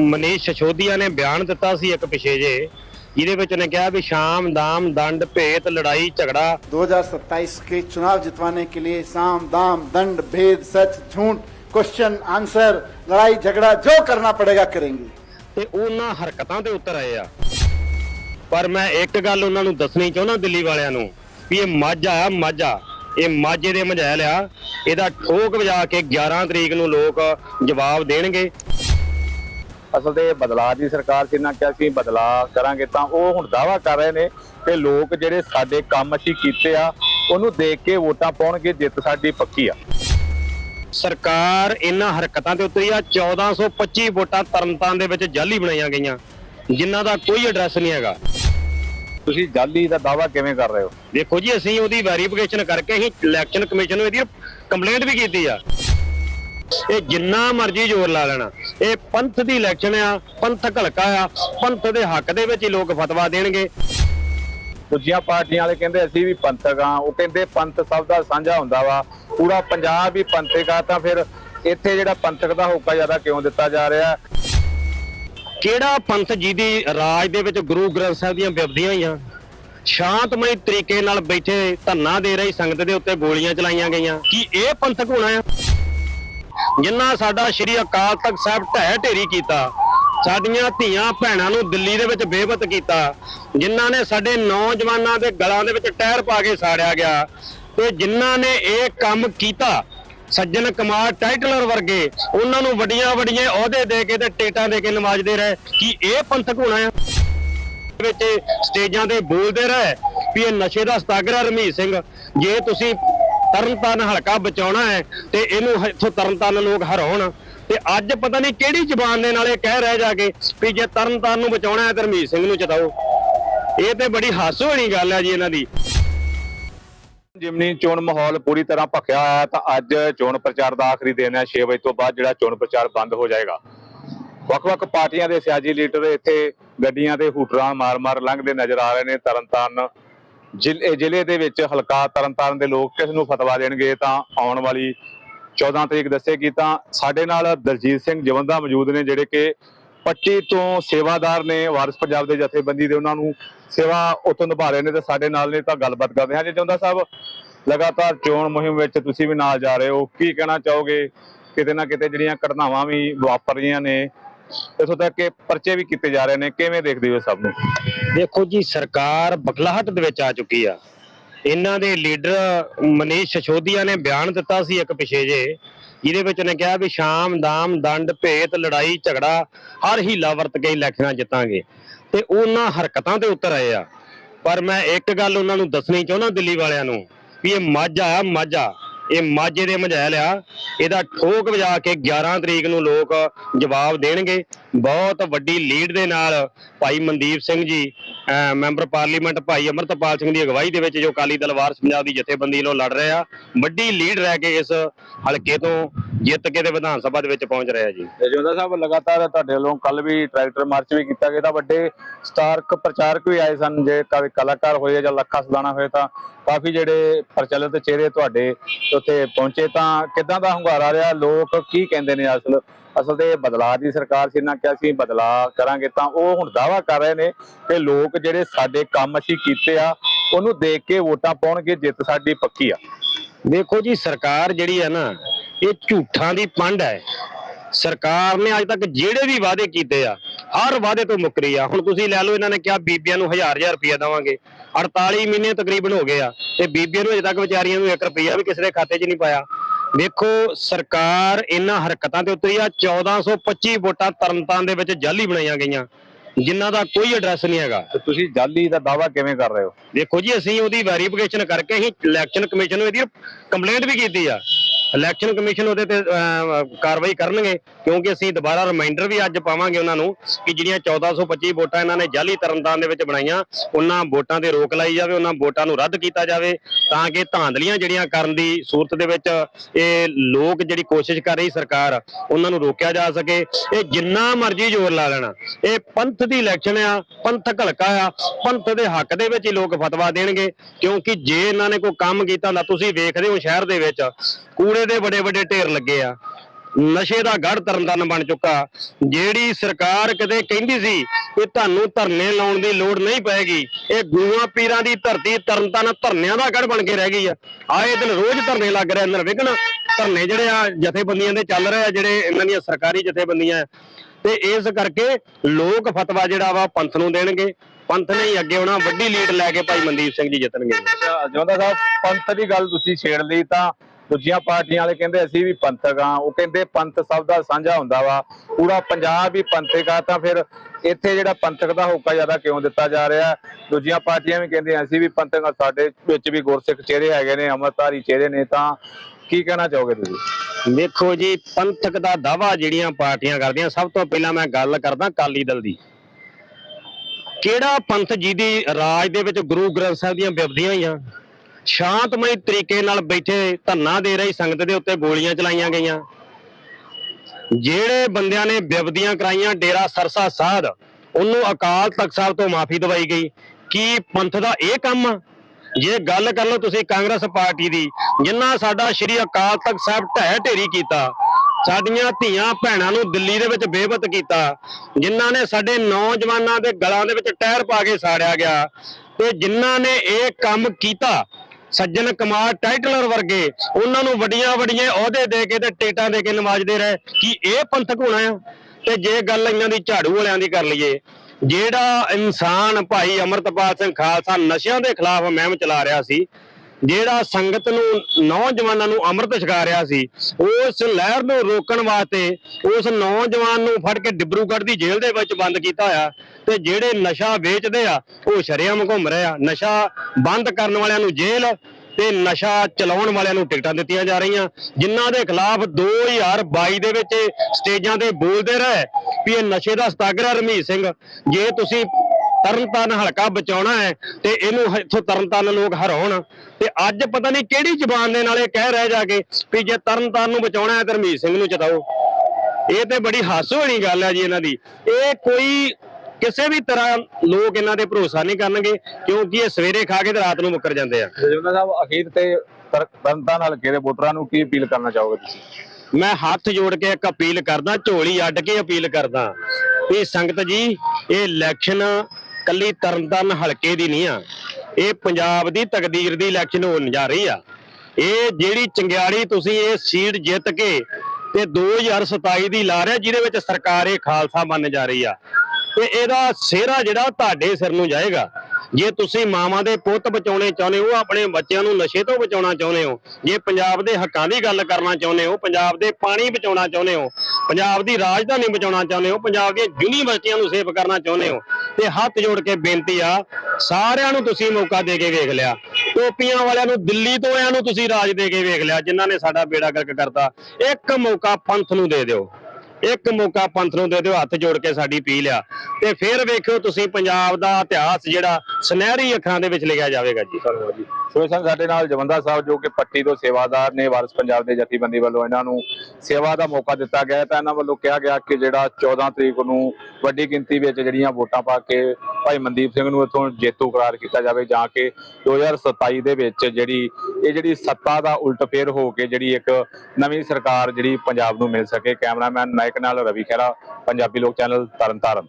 ਮਨੀਸ਼ ਸ਼ਸ਼ੋਦੀਆ ਨੇ ਬਿਆਨ ਦਿੱਤਾ ਸੀ ਇੱਕ ਪਿਛੇ ਜੇ ਜਿਹਦੇ ਵਿੱਚ ਉਹਨੇ ਕਿਹਾ ਵੀ ਸ਼ਾਮ ਦਾਮ ਦੰਡ ਭੇਤ ਲੜਾਈ ਝਗੜਾ 2027 के चुनाव जितवाने के लिए साम दाम दंड भेद सच झूठ क्वेश्चन आंसर लड़ाई झगड़ा जो करना पड़ेगा करेंगे ਤੇ ਉਹਨਾਂ ਹਰਕਤਾਂ ਤੇ ਉਤਰ ਆਏ ਆ ਪਰ ਮੈਂ ਇੱਕ ਗੱਲ ਉਹਨਾਂ ਨੂੰ ਦੱਸਣੀ ਚਾਹੁੰਦਾ ਦਿੱਲੀ ਵਾਲਿਆਂ ਨੂੰ ਵੀ ਇਹ ਮਾਝਾ ਆ ਮਾਝਾ ਇਹ ਮਾਝੇ ਦੇ ਮਝੈਲ ਆ ਇਹਦਾ ਠੋਕ ਵਜਾ ਕੇ 11 ਤਰੀਕ ਨੂੰ ਲੋਕ ਜਵਾਬ ਦੇਣਗੇ ਅਸਲ ਤੇ ਬਦਲਾਅ ਦੀ ਸਰਕਾਰ ਸੀ ਨਾ ਕਿ ਅਸੀਂ ਬਦਲਾਅ ਕਰਾਂਗੇ ਤਾਂ ਉਹ ਹੁਣ ਦਾਵਾ ਕਰ ਰਹੇ ਨੇ ਕਿ ਲੋਕ ਜਿਹੜੇ ਸਾਡੇ ਕੰਮ ਅਸੀਂ ਕੀਤੇ ਆ ਉਹਨੂੰ ਦੇਖ ਕੇ ਵੋਟਾਂ ਪਾਉਣਗੇ ਜਿੱਤ ਸਾਡੀ ਪੱਕੀ ਆ। ਸਰਕਾਰ ਇਹਨਾਂ ਹਰਕਤਾਂ ਤੇ ਉਤਰੀ ਆ 1425 ਵੋਟਾਂ ਤਰਨਤਾਰਨ ਦੇ ਵਿੱਚ ਜਾਲੀ ਬਣਾਈਆਂ ਗਈਆਂ ਜਿਨ੍ਹਾਂ ਦਾ ਕੋਈ ਐਡਰੈਸ ਨਹੀਂ ਹੈਗਾ। ਤੁਸੀਂ ਜਾਲੀ ਦਾ ਦਾਵਾ ਕਿਵੇਂ ਕਰ ਰਹੇ ਹੋ? ਦੇਖੋ ਜੀ ਅਸੀਂ ਉਹਦੀ ਵੈਰੀਫਿਕੇਸ਼ਨ ਕਰਕੇ ਅਸੀਂ ਇਲੈਕਸ਼ਨ ਕਮਿਸ਼ਨ ਨੂੰ ਇਹਦੀ ਕੰਪਲੇਂਟ ਵੀ ਕੀਤੀ ਆ। ਇਹ ਜਿੰਨਾ ਮਰਜ਼ੀ ਜ਼ੋਰ ਲਾ ਲੈਣਾ। ਇਹ ਪੰਥ ਦੀ ਇਲੈਕਸ਼ਨ ਆ ਪੰਥਕ ਹਲਕਾ ਆ ਪੰਥ ਦੇ ਹੱਕ ਦੇ ਵਿੱਚ ਹੀ ਲੋਕ ਫਤਵਾ ਦੇਣਗੇ। ਦੂਜੀਆਂ ਪਾਰਟੀਆਂ ਵਾਲੇ ਕਹਿੰਦੇ ਅਸੀਂ ਵੀ ਪੰਥਕ ਆ ਉਹ ਕਹਿੰਦੇ ਪੰਥ ਸਭ ਦਾ ਸਾਂਝਾ ਹੁੰਦਾ ਵਾ। ਪੂਰਾ ਪੰਜਾਬ ਹੀ ਪੰਥਕ ਆ ਤਾਂ ਫਿਰ ਇੱਥੇ ਜਿਹੜਾ ਪੰਥਕ ਦਾ ਹੋਕਾ ਜ਼ਿਆਦਾ ਕਿਉਂ ਦਿੱਤਾ ਜਾ ਰਿਹਾ? ਕਿਹੜਾ ਪੰਥ ਜਿਹਦੀ ਰਾਜ ਦੇ ਵਿੱਚ ਗੁਰੂ ਗ੍ਰੰਥ ਸਾਹਿਬ ਦੀਆਂ ਬਿਬਦੀਆਂ ਹੋਈਆਂ? ਸ਼ਾਂਤਮਈ ਤਰੀਕੇ ਨਾਲ ਬੈਠੇ ਧਰਨਾ ਦੇ ਰਹੀ ਸੰਗਤ ਦੇ ਉੱਤੇ ਗੋਲੀਆਂ ਚਲਾਈਆਂ ਗਈਆਂ। ਕੀ ਇਹ ਪੰਥਕ ਹੋਣਾ ਆ? ਜਿੰਨਾ ਸਾਡਾ ਸ਼੍ਰੀ ਅਕਾਲ ਤਖਤ ਸਾਹਿਬ ਢਹਿ ਢੇਰੀ ਕੀਤਾ, ਸਾਡੀਆਂ ਧੀਆਂ ਭੈਣਾਂ ਨੂੰ ਦਿੱਲੀ ਦੇ ਵਿੱਚ ਬੇਵਤ ਕੀਤਾ ਜਿਨ੍ਹਾਂ ਨੇ ਸਾਡੇ ਨੌਜਵਾਨਾਂ ਦੇ ਗਲਾਂ ਦੇ ਵਿੱਚ ਟਾਇਰ ਪਾ ਕੇ ਸਾੜਿਆ ਗਿਆ, ਤੇ ਜਿਨ੍ਹਾਂ ਨੇ ਇਹ ਕੰਮ ਕੀਤਾ, ਸੱਜਣ ਕੁਮਾਰ ਟਾਈਟਲਰ ਵਰਗੇ, ਉਹਨਾਂ ਨੂੰ ਵੱਡੀਆਂ ਵੱਡੀਆਂ ਅਹੁਦੇ ਦੇ ਕੇ ਤੇ ਟੇਟਾਂ ਦੇ ਕੇ ਨਵਾਜਦੇ ਰਹੇ, ਕਿ ਇਹ ਪੰਥਕ ਹੋਣਾ ਆ ਵਿੱਚ ਸਟੇਜਾਂ ਤੇ ਬੋਲਦੇ ਰਹੇ, ਵੀ ਇਹ ਨਸ਼ੇ ਦਾ ਸਤਾਗਰ ਹੈ ਰਮੀਤ ਸਿੰਘ, ਜੇ ਤੁਸੀਂ ਤਰਨਤਾਰਨ ਹਲਕਾ ਬਚਾਉਣਾ ਹੈ ਤੇ ਇਹਨੂੰ ਇੱਥੋਂ ਤਰਨਤਾਰਨ ਲੋਕ ਹਰਾਉਣ। ਤੇ ਅੱਜ ਪਤਾ ਨਹੀਂ ਕਿਹੜੀ ਜ਼ੁਬਾਨ ਦੇ ਨਾਲ ਇਹ ਕਹਿ ਰਹੇ ਜਾ ਕੇ ਵੀ ਜੇ ਤਰਨਤਾਰਨ ਨੂੰ ਬਚਾਉਣਾ ਹੈ ਤੇ ਸਿੰਘ ਨੂੰ ਚਤਾਓ ਇਹ ਤੇ ਬੜੀ ਹਾਸੋ ਵਾਲੀ ਗੱਲ ਹੈ ਜੀ ਇਹਨਾਂ ਦੀ। ਜਿਮਨੀ ਚੋਣ ਮਾਹੌਲ ਪੂਰੀ ਤਰ੍ਹਾਂ ਭਖਿਆ ਹੋਇਆ ਤਾਂ ਅੱਜ ਚੋਣ ਪ੍ਰਚਾਰ ਦਾ ਆਖਰੀ ਦਿਨ ਹੈ 6 ਵਜੇ ਤੋਂ ਬਾਅਦ ਜਿਹੜਾ ਚੋਣ ਪ੍ਰਚਾਰ ਬੰਦ ਹੋ ਜਾਏਗਾ। ਵੱਖ-ਵੱਖ ਪਾਰਟੀਆਂ ਦੇ ਸਿਆਸੀ ਲੀਡਰ ਇੱਥੇ ਗੱਡੀਆਂ ਤੇ ਹੂਟਰਾਂ ਮਾਰ-ਮਾਰ ਲੰਘਦੇ ਨਜ਼ਰ ਆ ਰਹੇ ਨੇ ਤਰਨਤਾਰਨ ਜ਼ਿਲ੍ਹੇ ਜ਼ਿਲ੍ਹੇ ਦੇ ਵਿੱਚ ਹਲਕਾ ਤਰਨਤਾਰਨ ਦੇ ਲੋਕ ਕਿਸ ਨੂੰ ਫਤਵਾ ਦੇਣਗੇ ਤਾਂ ਆਉਣ ਵਾਲੀ 14 ਤਰੀਕ ਦੱਸੇਗੀ ਤਾਂ ਸਾਡੇ ਨਾਲ ਦਲਜੀਤ ਸਿੰਘ ਜਵੰਦਾ ਮੌਜੂਦ ਨੇ, ਜਿਹੜੇ ਕਿ ਪੱਟੀ ਤੋਂ ਸੇਵਾਦਾਰ ਨੇ, ਵਾਰਿਸ ਪੰਜਾਬ ਦੇ ਜਥੇਬੰਦੀ ਦੇ ਉਹਨਾਂ ਨੂੰ ਸੇਵਾ ਉੱਥੋਂ ਨਿਭਾ ਰਹੇ ਨੇ ਤੇ ਸਾਡੇ ਨਾਲ ਨੇ ਤਾਂ ਗੱਲਬਾਤ ਕਰਦੇ ਹਾਂ। ਜੀ ਜਵੰਦਾ ਸਾਹਿਬ, ਲਗਾਤਾਰ ਚੋਣ ਮੁਹਿੰਮ ਵਿੱਚ ਤੁਸੀਂ ਵੀ ਨਾਲ ਜਾ ਰਹੇ ਹੋ। ਕੀ ਕਹਿਣਾ ਚਾਹੋਗੇ? ਕਿਤੇ ਨਾ ਕਿਤੇ ਜਿਹੜੀਆਂ ਘਟਨਾਵਾਂ ਵੀ ਵਾਪਰ ਰਹੀਆਂ ਨੇ ਇਥੋਂ ਤੱਕ ਕਿ ਪਰਚੇ ਵੀ ਕੀਤੇ ਜਾ ਰਹੇ ਨੇ। ਕਿਵੇਂ ਦੇਖਦੇ ਹੋ ਸਭ ਨੂੰ? ਦੇਖੋ ਜੀ, ਸਰਕਾਰ ਬਖਲਾਹਟ ਦੇ ਵਿੱਚ ਆ ਚੁੱਕੀ ਆ। ਇਹਨਾਂ ਦੇ ਲੀਡਰ ਮਨੀਸ਼ ਸ਼ਸ਼ੋਦੀਆ ਨੇ ਬਿਆਨ ਦਿੱਤਾ ਸੀ ਇੱਕ ਪਿਛੇ ਜੇ, ਜਿਹਦੇ ਵਿੱਚ ਉਹਨੇ ਕਿਹਾ ਵੀ ਸ਼ਾਮ, ਦਾਮ, ਦੰਡ, ਭੇਤ, ਲੜਾਈ, ਝਗੜਾ ਹਰ ਹੀਲਾ ਵਰਤ ਕੇ ਇਲੈਕਸ਼ਨਾਂ ਜਿੱਤਾਂਗੇ। ਤੇ ਉਹਨਾਂ ਹਰਕਤਾਂ ਤੇ ਉਤਰ ਆਏ ਆ। ਪਰ ਮੈਂ ਇੱਕ ਗੱਲ ਉਹਨਾਂ ਨੂੰ ਦੱਸਣੀ ਚਾਹੁੰਦਾ, ਦਿੱਲੀ ਵਾਲਿਆਂ ਨੂੰ, ਵੀ ਇਹ ਮਾਝਾ ਆ, ਮਾਝਾ ਇਹ ਮਾਝੇ ਦੇ ਮਝੈਲ ਆ। ਇਹਦਾ ਠੋਕ ਵਜਾ ਕੇ 11 ਤਰੀਕ ਨੂੰ ਲੋਕ ਜਵਾਬ ਦੇਣਗੇ। ਬਹੁਤ ਵੱਡੀ ਲੀਡ ਦੇ ਨਾਲ ਭਾਈ ਮਨਦੀਪ ਸਿੰਘ ਜੀ ਮੈਂਬਰ ਪਾਰਲੀਮੈਂਟ ਭਾਈ ਅਮਰਤਪਾਲ ਸਿੰਘ ਦੀ ਅਗਵਾਈ ਦੇ ਵਿੱਚ ਜੋ ਅਕਾਲੀ ਦਲ ਵਾਰਸ ਪੰਜਾਬ ਦੀ ਜਥੇਬੰਦੀ ਵੱਲੋਂ ਲੜ ਰਹੇ। ਆ ਵੱਡੀ ਲੀਡ ਰਹਿ ਕੇ ਇਸ ਹਲਕੇ ਤੋਂ ਜਿੱਤ ਕੇ ਤੇ ਵਿਧਾਨ ਸਭਾ ਦੇ ਵਿੱਚ ਪਹੁੰਚ ਰਿਹਾ ਜੀ। ਜਵੰਦਾ ਸਾਹਿਬ, ਲਗਾਤਾਰ ਤੁਹਾਡੇ ਵੱਲੋਂ ਕੱਲ ਵੀ ਟਰੈਕਟਰ ਮਾਰਚ ਵੀ ਕੀਤਾ ਗਿਆ। ਤਾਂ ਵੱਡੇ ਸਟਾਰਕ ਪ੍ਰਚਾਰਕ ਵੀ ਆਏ ਸਨ। ਜੇ ਕਵੀ ਕਲਾਕਾਰ ਹੋਏ ਜਾਂ ਲੱਖਾ ਸਦਾਣਾ ਹੋਏ ਤਾਂ ਕਾਫੀ ਜਿਹੜੇ ਪ੍ਰਚਲਿਤ ਚਿਹਰੇ ਤੁਹਾਡੇ ਉੱਥੇ ਪਹੁੰਚੇ ਤਾਂ ਕਿੱਦਾਂ ਦਾ ਹੁੰਗਾਰਾ ਰਿਹਾ? ਲੋਕ ਕੀ ਕਹਿੰਦੇ ਨੇ ਅਸਲ ਅਸਲ ਤੇ ਬਦਲਾਅ ਦੀ ਸਰਕਾਰ ਸੀ ਨਾ ਕਿ ਅਸੀਂ ਬਦਲਾਅ ਕਰਾਂਗੇ ਤਾਂ ਉਹ ਹੁਣ ਦਾਵਾ ਕਰ ਰਹੇ ਨੇ ਕਿ ਲੋਕ ਜਿਹੜੇ ਸਾਡੇ ਕੰਮ ਅਸੀਂ ਕੀਤੇ ਆ, ਉਹਨੂੰ ਦੇਖ ਕੇ ਵੋਟਾਂ ਪਾਉਣਗੇ, ਜਿੱਤ ਸਾਡੀ ਪੱਕੀ ਆ। ਦੇਖੋ ਜੀ, ਸਰਕਾਰ ਜਿਹੜੀ ਹੈ ਨਾ, ਇਹ ਝੂਠਾਂ ਦੀ ਪੰਡ ਹੈ ਸਰਕਾਰ ਨੇ ਅੱਜ ਤੱਕ ਜਿਹੜੇ ਵੀ ਵਾਅਦੇ ਕੀਤੇ ਆ ਹਰ ਵਾਅਦੇ ਤੋਂ ਮੁੱਕਰੀ ਆ। ਹੁਣ ਤੁਸੀਂ ਲੈ ਲਓ, ਇਹਨਾਂ ਨੇ ਕਿਹਾ ਬੀਬੀਆਂ ਨੂੰ ਹਜ਼ਾਰ ਹਜ਼ਾਰ ਰੁਪਇਆ ਦੇਵਾਂਗੇ। 48 ਮਹੀਨੇ ਤਕਰੀਬਨ ਹੋ ਗਏ ਆ। ਤੇ ਬੀਬੀਆਂ ਨੂੰ ਅਜੇ ਤੱਕ ਵਿਚਾਰੀਆਂ ਨੂੰ 1 ਰੁਪਇਆ ਵੀ ਕਿਸੇ ਦੇ ਖਾਤੇ 'ਚ ਨਹੀਂ ਪਾਇਆ। ਦੇਖੋ, ਸਰਕਾਰ ਇਹਨਾਂ ਹਰਕਤਾਂ ਤੇ ਉਤਰੀ ਆ। 1425 ਵੋਟਾਂ ਤਰਨਤਾਰਨ ਦੇ ਵਿੱਚ ਜਾਲੀ ਬਣਾਈਆਂ ਗਈਆਂ। ਜਿਨ੍ਹਾਂ ਦਾ ਕੋਈ ਐਡਰੈਸ ਨਹੀਂ ਹੈਗਾ। ਤੇ ਤੁਸੀਂ ਜਾਲੀ ਦਾ ਦਾਵਾ ਕਿਵੇਂ ਕਰ ਰਹੇ ਹੋ? ਦੇਖੋ ਜੀ ਅਸੀਂ ਉਹਦੀ ਵੈਰੀਫਿਕੇਸ਼ਨ ਕਰਕੇ ਅਸੀਂ ਇਲੈਕਸ਼ਨ ਕਮਿਸ਼ਨ ਨੂੰ ਇਹਦੀ ਕੰਪਲੇਂਟ ਵੀ ਕੀਤੀ ਆ। ਇਲੈਕਸ਼ਨ ਕਮਿਸ਼ਨ ਉਹਦੇ ਤੇ ਕਾਰਵਾਈ ਕਰਨਗੇ ਕਿਉਂਕਿ ਅਸੀਂ ਦੁਬਾਰਾ ਰਿਮਾਈਂਡਰ ਵੀ ਅੱਜ ਪਾਵਾਂਗੇ ਉਹਨਾਂ ਨੂੰ ਕਿ ਜਿਹੜੀਆਂ 1425 ਵੋਟਾਂ ਇਹਨਾਂ ਨੇ ਜਾਲੀ ਤਰਨਤਾਰਨ ਦੇ ਵਿੱਚ ਬਣਾਈਆਂ ਉਹਨਾਂ ਵੋਟਾਂ ਤੇ ਰੋਕ ਲਾਈ ਜਾਵੇ ਉਹਨਾਂ ਵੋਟਾਂ ਨੂੰ ਰੱਦ ਕੀਤਾ ਜਾਵੇ ਤਾਂ ਕਿ ਧਾਂਦਲੀਆਂ ਜਿਹੜੀਆਂ ਕਰਨ ਦੀ ਸੂਰਤ ਦੇ ਵਿੱਚ ਇਹ ਲੋਕ ਜਿਹੜੀ ਕੋਸ਼ਿਸ਼ ਕਰ ਰਹੀ ਸਰਕਾਰ ਉਹਨਾਂ ਨੂੰ ਰੋਕਿਆ ਜਾ ਸਕੇ। ਇਹ ਜਿੰਨਾ ਮਰਜ਼ੀ ਜ਼ੋਰ ਲਾ ਲੈਣਾ। ਇਹ ਪੰਥ ਦੀ ਇਲੈਕਸ਼ਨ ਆ ਪੰਥਕ ਹਲਕਾ ਆ, ਪੰਥ ਦੇ ਹੱਕ ਦੇ ਵਿੱਚ ਹੀ ਲੋਕ ਫਤਵਾ ਦੇਣਗੇ, ਕਿਉਂਕਿ ਜੇ ਇਹਨਾਂ ਨੇ ਕੋਈ ਕੰਮ ਕੀਤਾ ਹੁੰਦਾ, ਤੁਸੀਂ ਵੇਖਦੇ ਹੋ ਸ਼ਹਿਰ ਦੇ ਵਿੱਚ, ਕੂੜੇ ਦੇ ਵੱਡੇ ਵੱਡੇ ਢੇਰ ਲੱਗੇ ਆ। ਨਸ਼ੇ ਦਾ ਗੜ ਤਰਨਤਾਰਨ ਬਣ ਚੁੱਕਾ। ਜਿਹੜੀ ਸਰਕਾਰ ਕਦੇ ਕਹਿੰਦੀ ਸੀ ਕਿ ਤੁਹਾਨੂੰ ਧਰਨੇ ਲਾਉਣ ਦੀ ਲੋੜ ਨਹੀਂ ਪਏਗੀ, ਇਹ ਗੁਰੂਆਂ ਪੀਰਾਂ ਦੀ ਧਰਤੀ ਤਰਨਤਾਰਨ ਧਰਨਿਆਂ ਦਾ ਗੜ ਬਣ ਕੇ ਰਹਿ ਗਈ ਆ। ਆਏ ਦਿਨ ਰੋਜ਼ ਧਰਨੇ ਲੱਗ ਰਹੇ ਅੰਦਰ ਵਿਗਨ ਧਰਨੇ ਜਿਹੜੇ ਆ, ਜਥੇਬੰਦੀਆਂ ਦੇ ਚੱਲ ਰਹੇ ਆ, ਜਿਹੜੇ ਇਹਨਾਂ ਦੀਆਂ ਸਰਕਾਰੀ ਜਥੇਬੰਦੀਆਂ ਤੇ ਇਸ ਕਰਕੇ ਲੋਕ ਫਤਵਾ ਜਿਹੜਾ ਵਾ ਪੰਥ ਨੂੰ ਦੇਣਗੇ। ਪੰਥ ਨੇ ਹੀ ਅੱਗੇ ਆਉਣਾ, ਵੱਡੀ ਲੀਡ ਲੈ ਕੇ ਭਾਈ ਮਨਦੀਪ ਸਿੰਘ ਜੀ ਜਿੱਤਣਗੇ। ਜਿਉਂਦਾ ਸਾਹਿਬ, ਪੰਥ ਦੀ ਗੱਲ ਤੁਸੀਂ ਛੇੜ ਲਈ ਤਾਂ ਦੂਜੀਆਂ ਪਾਰਟੀਆਂ ਵਾਲੇ ਕਹਿੰਦੇ ਅਸੀਂ ਵੀ ਪੰਥਕ ਆ ਉਹ ਕਹਿੰਦੇ ਪੰਥ ਸਭ ਦਾ ਸਾਂਝਾ ਹੁੰਦਾ ਵਾ। ਪੂਰਾ ਪੰਜਾਬ ਹੀ ਪੰਥਕ ਆ, ਤਾਂ ਫਿਰ ਇੱਥੇ ਜਿਹੜਾ ਪੰਥਕ ਦਾ ਹੋਕਾ ਜ਼ਿਆਦਾ ਕਿਉਂ ਦਿੱਤਾ ਜਾ ਰਿਹਾ ਦੂਜੀਆਂ ਪਾਰਟੀਆਂ ਵੀ ਕਹਿੰਦੇ ਅਸੀਂ ਵੀ ਪੰਥਕ ਆ, ਸਾਡੇ ਵਿੱਚ ਵੀ ਗੁਰਸਿੱਖ ਚਿਹਰੇ ਹੈਗੇ ਨੇ ਅਮਰਤਾਰੀ ਚਿਹਰੇ ਨੇ ਤਾਂ ਕੀ ਕਹਿਣਾ ਚਾਹੋਗੇ ਤੁਸੀਂ? ਦੇਖੋ ਜੀ, ਪੰਥਕ ਦਾ ਦਾਵਾ ਜਿਹੜੀਆਂ ਪਾਰਟੀਆਂ ਕਰਦੀਆਂ, ਸਭ ਤੋਂ ਪਹਿਲਾਂ ਮੈਂ ਗੱਲ ਕਰਦਾ ਕਾਲੀ ਦਲ ਦੀ। ਕਿਹੜਾ ਪੰਥ ਜਿਹਦੀ ਰਾਜ ਦੇ ਵਿੱਚ ਗੁਰੂ ਗ੍ਰੰਥ ਸਾਹਿਬ ਦੀਆਂ ਬਿਬਦੀਆਂ ਹੋਈਆਂ? ਸ਼ਾਂਤਮਈ ਤਰੀਕੇ ਨਾਲ ਬੈਠੇ ਧੰਨਾ ਦੇ ਰਹੀ ਸੰਗਤ ਦੇ ਉੱਤੇ ਗੋਲੀਆਂ ਚਲਾਈਆਂ ਗਈਆਂ। ਜਿਹੜੇ ਬੰਦਿਆਂ ਨੇ ਬਿਬਦੀਆਂ ਕਰਾਈਆਂ, ਡੇਰਾ ਸਰਸਾ ਸਾਧ, ਉਹਨੂੰ ਅਕਾਲ ਤਖਤ ਸਾਹਿਬ ਤੋਂ ਮਾਫੀ ਦਵਾਈ ਗਈ। ਕੀ ਪੰਥ ਦਾ ਇਹ ਕੰਮ ਆ? ਜੇ ਗੱਲ ਕਰ ਲਓ ਤੁਸੀਂ ਕਾਂਗਰਸ ਪਾਰਟੀ ਦੀ ਜਿਨ੍ਹਾਂ ਸਾਡਾ ਸ਼੍ਰੀ ਅਕਾਲ ਤਖਤ ਸਾਹਿਬ ਢਹਿ ਢੇਰੀ ਕੀਤਾ, ਸਾਡੀਆਂ ਧੀਆਂ ਭੈਣਾਂ ਨੂੰ ਦਿੱਲੀ ਦੇ ਵਿੱਚ ਬੇਵਤ ਕੀਤਾ, ਜਿਨ੍ਹਾਂ ਨੇ ਸਾਡੇ ਨੌਜਵਾਨਾਂ ਦੇ ਗਲਾਂ ਦੇ ਵਿੱਚ ਟਾਇਰ ਪਾ ਕੇ ਸਾੜਿਆ ਗਿਆ, ਤੇ ਜਿਨ੍ਹਾਂ ਨੇ ਇਹ ਕੰਮ ਕੀਤਾ, ਸੱਜਣ ਕੁਮਾਰ ਟਾਈਟਲਰ ਵਰਗੇ, ਉਹਨਾਂ ਨੂੰ ਵੱਡੀਆਂ ਵੱਡੀਆਂ ਅਹੁਦੇ ਦੇ ਕੇ ਤੇ ਟੇਟਾਂ ਦੇ ਕੇ ਨਵਾਜਦੇ ਰਹੇ, ਕਿ ਇਹ ਪੰਥਕ ਹੋਣਾ ਆ? ਤੇ ਜੇ ਗੱਲ ਇਹਨਾਂ ਦੀ ਝਾੜੂ ਵਾਲਿਆਂ ਦੀ ਕਰ ਲਈਏ ਜਿਹੜਾ ਇਨਸਾਨ ਭਾਈ ਅਮਰਤਪਾਲ ਸਿੰਘ ਖਾਲਸਾ ਨਸ਼ਿਆਂ ਦੇ ਖਿਲਾਫ ਮੁਹਿੰਮ ਚਲਾ ਰਿਹਾ ਸੀ, ਜਿਹੜਾ ਸੰਗਤ ਨੂੰ, ਨੌਜਵਾਨਾਂ ਨੂੰ ਅੰਮ੍ਰਿਤ ਛਕਾ ਰਿਹਾ ਸੀ, ਉਸ ਲਹਿਰ ਨੂੰ ਰੋਕਣ ਵਾਸਤੇ ਉਸ ਨੌਜਵਾਨ ਨੂੰ ਫੜ ਕੇ ਡਿਬਰੂਗੜ੍ਹ ਦੀ ਜੇਲ੍ਹ ਦੇ ਵਿੱਚ ਬੰਦ ਕੀਤਾ ਹੋਇਆ ਤੇ ਜਿਹੜੇ ਨਸ਼ਾ ਵੇਚਦੇ ਆ, ਉਹ ਸ਼ਰੇਆਮ ਘੁੰਮ ਰਹੇ ਆ। ਨਸ਼ਾ ਬੰਦ ਕਰਨ ਵਾਲਿਆਂ ਨੂੰ ਜੇਲ੍ਹ ਤੇ ਨਸ਼ਾ ਚਲਾਉਣ ਵਾਲਿਆਂ ਨੂੰ ਟਿਕਟਾਂ ਦਿੱਤੀਆਂ ਜਾ ਰਹੀਆਂ, ਜਿਨ੍ਹਾਂ ਦੇ ਖਿਲਾਫ 2022 ਦੇ ਵਿੱਚ ਸਟੇਜਾਂ ਤੇ ਬੋਲਦੇ ਰਹੇ। ਵੀ ਇਹ ਨਸ਼ੇ ਦਾ ਸਤਾਗਰ ਰਮੀਤ ਸਿੰਘ। ਜੇ ਤੁਸੀਂ ਤਰਨਤਾਰਨ ਹਲਕਾ ਬਚਾਉਣਾ ਹੈ ਤੇ ਇਹਨੂੰ ਇੱਥੋਂ ਤਰਨਤਾਰਨ ਲੋਕ ਹਰਾਉਣ, ਤੇ ਅੱਜ ਪਤਾ ਨਹੀਂ ਕਿਹੜੀ ਜ਼ੁਬਾਨ ਦੇ ਨਾਲ ਇਹ ਕਹਿ ਰਹੇ ਜਾ ਕੇ ਵੀ ਜੇ ਤਰਨਤਾਰਨ ਨੂੰ ਬਚਾਉਣਾ ਹੈ ਤੇ ਰਮੀਤ ਸਿੰਘ ਨੂੰ ਚਤਾਓ ਇਹ ਤੇ ਬੜੀ ਹਾਸੋ ਵਾਲੀ ਗੱਲ ਹੈ ਜੀ ਇਹਨਾਂ ਦੀ। ਇਹ ਕੋਈ ਕਿਸੇ ਵੀ ਤਰ੍ਹਾਂ ਲੋਕ ਇਹਨਾਂ ਤੇ ਭਰੋਸਾ ਨਹੀਂ ਕਰਨਗੇ, ਕਿਉਂਕਿ ਇਹ ਸਵੇਰੇ ਖਾ ਕੇ ਤੇ ਰਾਤ ਨੂੰ ਮੁੱਕਰ ਜਾਂਦੇ ਆ। ਜਿਉਂਦਾ ਸਾਹਿਬ ਅਖੀਰ ਤੇ ਤਰਨਤਾਰਨ ਹਲਕੇ ਦੇ ਵੋਟਰਾਂ ਨੂੰ ਕੀ ਅਪੀਲ ਕਰਨਾ ਚਾਹੋਗੇ ਤੁਸੀਂ? ਮੈਂ ਹੱਥ ਜੋੜ ਕੇ ਇੱਕ ਅਪੀਲ ਕਰਦਾ, ਝੋਲੀ ਅੱਡ ਕੇ ਅਪੀਲ ਕਰਦਾ ਇਹ ਸੰਗਤ ਜੀ, ਇਹ ਇਲੈਕਸ਼ਨ ਕੱਲੀ ਤਰਨਤਾਰਨ ਹਲਕੇ ਦੀ ਨਹੀਂ ਆ। ਇਹ ਪੰਜਾਬ ਦੀ ਤਕਦੀਰ ਦੀ ਇਲੈਕਸ਼ਨ ਹੋਣ ਜਾ ਰਹੀ ਆ। ਇਹ ਜਿਹੜੀ ਚੰਗਿਆੜੀ ਤੁਸੀਂ ਇਹ ਸੀਟ ਜਿੱਤ ਕੇ ਤੇ 2027 ਦੀ ਲਾ ਰਿਹਾ ਜਿਹਦੇ ਵਿੱਚ ਸਰਕਾਰ ਇਹ ਖਾਲਸਾ ਮੰਨ ਜਾ ਰਹੀ ਆ। ਤੇ ਇਹਦਾ ਸਿਹਰਾ ਜਿਹੜਾ ਤੁਹਾਡੇ ਸਿਰ ਨੂੰ ਜਾਏਗਾ। ਜੇ ਤੁਸੀਂ ਮਾਵਾਂ ਦੇ ਪੁੱਤ ਬਚਾਉਣੇ ਚਾਹੁੰਦੇ ਹੋ, ਆਪਣੇ ਬੱਚਿਆਂ ਨੂੰ ਨਸ਼ੇ ਤੋਂ ਬਚਾਉਣਾ ਚਾਹੁੰਦੇ ਹੋ, ਜੇ ਪੰਜਾਬ ਦੇ ਹੱਕਾਂ ਦੀ ਗੱਲ ਕਰਨਾ ਚਾਹੁੰਦੇ ਹੋ, ਪੰਜਾਬ ਦੇ ਪਾਣੀ ਬਚਾਉਣਾ ਚਾਹੁੰਦੇ ਹੋ, ਪੰਜਾਬ ਦੀ ਰਾਜਧਾਨੀ ਬਚਾਉਣਾ ਚਾਹੁੰਦੇ ਹੋ, ਪੰਜਾਬ ਦੀਆਂ ਯੂਨੀਵਰਸਿਟੀਆਂ ਨੂੰ ਸੇਵ ਕਰਨਾ ਚਾਹੁੰਦੇ ਹੋ, ਤੇ ਹੱਥ ਜੋੜ ਕੇ ਬੇਨਤੀ ਆ, ਸਾਰਿਆਂ ਨੂੰ ਤੁਸੀਂ ਮੌਕਾ ਦੇ ਕੇ ਵੇਖ ਲਿਆ। ਟੋਪੀਆਂ ਵਾਲਿਆਂ ਨੂੰ, ਦਿੱਲੀ ਤੋਂ ਆਇਆਂ ਨੂੰ ਤੁਸੀਂ ਰਾਜ ਦੇ ਕੇ ਵੇਖ ਲਿਆ, ਜਿਨ੍ਹਾਂ ਨੇ ਸਾਡਾ ਬੇੜਾ ਗਰਕ ਕਰਤਾ। ਇੱਕ ਮੌਕਾ ਪੰਥ ਨੂੰ ਦੇ ਦਿਓ। ਇੱਕ ਮੌਕਾ ਪੰਥ ਨੂੰ ਦੇ ਦਿਓ, ਹੱਥ ਜੋੜ ਕੇ ਸਾਡੀ ਪੀ ਲਿਆ ਤੇ ਫਿਰ ਵੇਖਿਓ ਤੁਸੀਂ ਪੰਜਾਬ ਦਾ ਇਤਿਹਾਸ ਜਿਹੜਾ ਸੁਨਹਿਰੀ ਅੱਖਰਾਂ ਦੇ ਵਿੱਚ ਲਿਖਿਆ ਜਾਵੇਗਾ ਜੀ। ਕਰੋ ਜੀ। ਸੋ ਇਸ ਸਾਡੇ ਨਾਲ ਜਵੰਦਾ ਸਾਹਿਬ ਜੋ ਕਿ ਪੱਟੀ ਤੋਂ ਸੇਵਾਦਾਰ ਨੇ, ਵਾਰਸ ਪੰਜਾਬ ਦੇ ਜਥੇਬੰਦੀ ਵੱਲੋਂ ਇਹਨਾਂ ਨੂੰ ਸੇਵਾ ਦਾ ਮੌਕਾ ਦਿੱਤਾ ਗਿਆ ਤਾਂ ਇਹਨਾਂ ਵੱਲੋਂ ਕਿਹਾ ਗਿਆ ਕਿ ਜਿਹੜਾ 14 ਤਰੀਕ ਨੂੰ ਵੱਡੀ ਗਿਣਤੀ ਵਿੱਚ ਜਿਹੜੀਆਂ ਵੋਟਾਂ ਪਾ ਕੇ ਭਾਈ ਮਨਦੀਪ ਸਿੰਘ ਨੂੰ ਇੱਥੋਂ ਜੇਤੂ ਕਰਾਰ ਕੀਤਾ ਜਾਵੇ, ਜਾਂ ਕਿ 2027 ਦੇ ਵਿੱਚ ਜਿਹੜੀ, ਇਹ ਜਿਹੜੀ ਸੱਤਾ ਦਾ ਉਲਟ ਫੇਰ ਹੋ ਕੇ ਜਿਹੜੀ ਇੱਕ ਨਵੀਂ ਸਰਕਾਰ ਜਿਹੜੀ ਪੰਜਾਬ ਨੂੰ ਮਿਲ ਸਕੇ। ਕੈਮਰਾਮੈਨ ਨਾਇਕ ਨਾਲ ਰਵੀ ਖਹਿਰਾ ਪੰਜਾਬੀ ਲੋਕ ਚੈਨਲ ਤਰਨਤਾਰਨ।